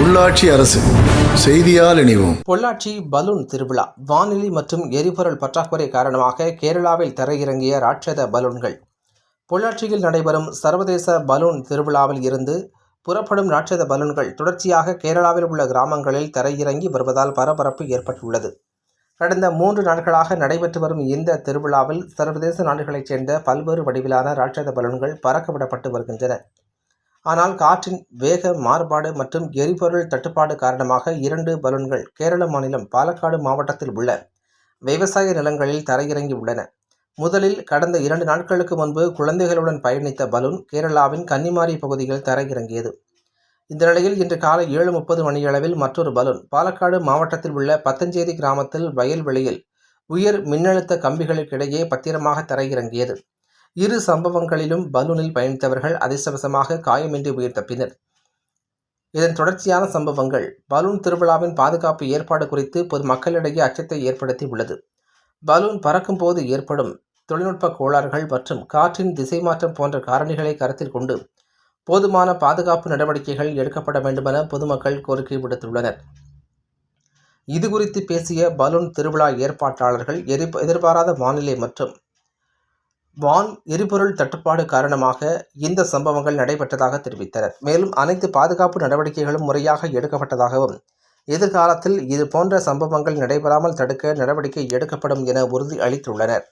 உள்ளாட்சி அரசு செய்தியால் இணைவோம். பொள்ளாச்சி பலூன் திருவிழா வானிலை மற்றும் எரிபொருள் பற்றாக்குறை காரணமாக கேரளாவில் தரையிறங்கிய ராட்சத பலூன்கள். பொள்ளாச்சியில் நடைபெறும் சர்வதேச பலூன் திருவிழாவில் இருந்து புறப்படும் ராட்சத பலூன்கள் தொடர்ச்சியாக கேரளாவில் உள்ள கிராமங்களில் தரையிறங்கி வருவதால் பரபரப்பு ஏற்பட்டுள்ளது. கடந்த மூன்று நாட்களாக நடைபெற்று வரும் இந்த திருவிழாவில் சர்வதேச நாடுகளைச் சேர்ந்த பல்வேறு வடிவிலான ராட்சத பலூன்கள் பறக்கவிடப்பட்டு வருகின்றன. ஆனால் காற்றின் வேக மாறுபாடு மற்றும் எரிபொருள் தட்டுப்பாடு காரணமாக இரண்டு பலூன்கள் கேரள மாநிலம் பாலக்காடு மாவட்டத்தில் உள்ள விவசாய நிலங்களில் தரையிறங்கி உள்ளன. முதலில் கடந்த இரண்டு நாட்களுக்கு முன்பு குழந்தைகளுடன் பயணித்த பலூன் கேரளாவின் கன்னிமாரி பகுதியில் தரையிறங்கியது. இந்த நிலையில் இன்று காலை ஏழு முப்பது மணியளவில் மற்றொரு பலூன் பாலக்காடு மாவட்டத்தில் உள்ள பத்தஞ்சேரி கிராமத்தில் வயல்வெளியில் உயர் மின்னழுத்த கம்பிகளுக்கிடையே பத்திரமாக தரையிறங்கியது. இரு சம்பவங்களிலும் பலூனில் பயணித்தவர்கள் அதிர்ஷ்டவசமாக காயமின்றி உயிர் தப்பினர். இதன் தொடர்ச்சியான சம்பவங்கள் பலூன் திருவிழாவின் பாதுகாப்பு ஏற்பாடு குறித்து பொதுமக்களிடையே அச்சத்தை ஏற்படுத்தி உள்ளது பலூன் பறக்கும் போது ஏற்படும் தொழில்நுட்ப கோளாறுகள் மற்றும் காற்றின் திசை மாற்றம் போன்ற காரணிகளை கருத்தில் கொண்டு போதுமான பாதுகாப்பு நடவடிக்கைகள் எடுக்கப்பட வேண்டுமென பொதுமக்கள் கோரிக்கை விடுத்துள்ளனர். இதுகுறித்து பேசிய பலூன் திருவிழா ஏற்பாட்டாளர்கள் எரி எதிர்பாராத வானிலை மற்றும் வான் எரிபொருள் தட்டுப்பாடு காரணமாக இந்த சம்பவங்கள் நடைபெற்றதாக தெரிவித்தனர். மேலும் அனைத்து பாதுகாப்பு நடவடிக்கைகளும் முறையாக எடுக்கப்பட்டதாகவும் எதிர்காலத்தில் இது போன்ற சம்பவங்கள் நடைபெறாமல் தடுக்க நடவடிக்கை எடுக்கப்படும் என உறுதி அளித்துள்ளனர்.